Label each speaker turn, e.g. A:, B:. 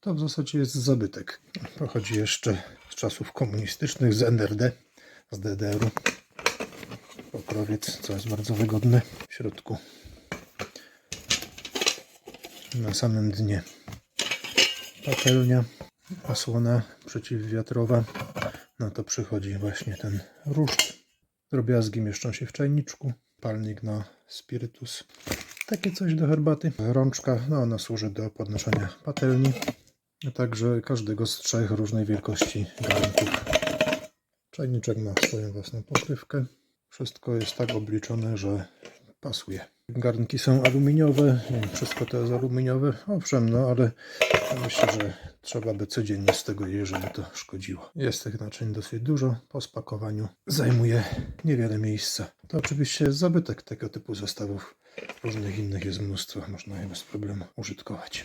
A: To w zasadzie jest zabytek. Pochodzi jeszcze z czasów komunistycznych, z NRD, z DDR-u. Pokrowiec, co jest bardzo wygodne. W środku na samym dnie patelnia, osłona przeciwwiatrowa. Na to przychodzi właśnie ten ruszt. Drobiazgi mieszczą się w czajniczku. Palnik na spirytus. Takie coś do herbaty. Rączka, no ona służy do podnoszenia patelni. A także każdego z trzech różnej wielkości garnków. Czajniczek ma swoją własną pokrywkę. Wszystko jest tak obliczone, że pasuje. Garnki są aluminiowe, wszystko to jest aluminiowe, owszem, no ale myślę, że trzeba by codziennie z tego jeść, żeby to szkodziło. Jest tych naczyń dosyć dużo, po spakowaniu zajmuje niewiele miejsca. To oczywiście jest zabytek tego typu zestawów. Różnych innych jest mnóstwo, można je bez problemu użytkować.